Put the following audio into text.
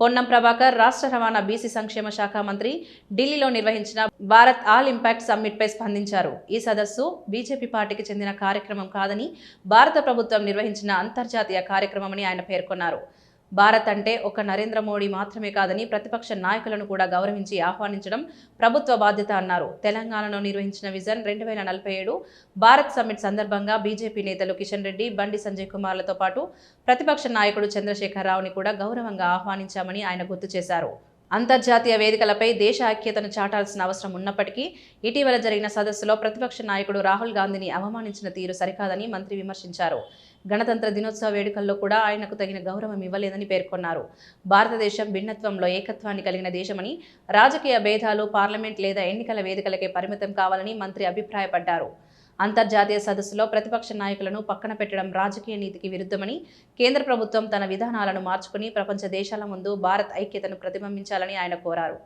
పొన్నం ప్రభాకర్ రాష్ట్ర రవాణా బీసీ సంక్షేమ శాఖ మంత్రి ఢిల్లీలో నిర్వహించిన భారత్ ఆల్ ఇంపాక్ట్ సమ్మిట్పై స్పందించారు. ఈ సదస్సు బీజేపీ పార్టీకి చెందిన కార్యక్రమం కాదని భారత ప్రభుత్వం నిర్వహించిన అంతర్జాతీయ కార్యక్రమమని ఆయన పేర్కొన్నారు. భారత్ అంటే ఒక నరేంద్ర మోడీ మాత్రమే కాదని ప్రతిపక్ష నాయకులను కూడా గౌరవించి ఆహ్వానించడం ప్రభుత్వ బాధ్యత అన్నారు. తెలంగాణలో నిర్వహించిన విజన్ రెండు వేల నలభై ఏడు భారత్ సమ్మిట్ సందర్భంగా బీజేపీ నేతలు కిషన్ రెడ్డి బండి సంజయ్ కుమార్లతో పాటు ప్రతిపక్ష నాయకుడు చంద్రశేఖరరావుని కూడా గౌరవంగా ఆహ్వానించామని ఆయన గుర్తు చేశారు. అంతర్జాతీయ వేదికలపై దేశ ఐక్యతను చాటాల్సిన అవసరం ఉన్నప్పటికీ ఇటీవల జరిగిన సదస్సులో ప్రతిపక్ష నాయకుడు రాహుల్ గాంధీని అవమానించిన తీరు సరికాదని మంత్రి విమర్శించారు. గణతంత్ర దినోత్సవ వేడుకల్లో కూడా ఆయనకు తగిన గౌరవం ఇవ్వలేదని పేర్కొన్నారు. భారతదేశం భిన్నత్వంలో ఏకత్వాన్ని కలిగిన దేశమని రాజకీయ భేదాలు పార్లమెంట్ లేదా ఎన్నికల వేదికలకే పరిమితం కావాలని మంత్రి అభిప్రాయపడ్డారు. అంతర్జాతీయ సదస్సులో ప్రతిపక్ష నాయకులను పక్కన పెట్టడం రాజకీయ నీతికి విరుద్ధమని కేంద్ర ప్రభుత్వం తన విధానాలను మార్చుకుని ప్రపంచ దేశాల ముందు భారత్ ఐక్యతను ప్రతిబింబించాలని ఆయన కోరారు.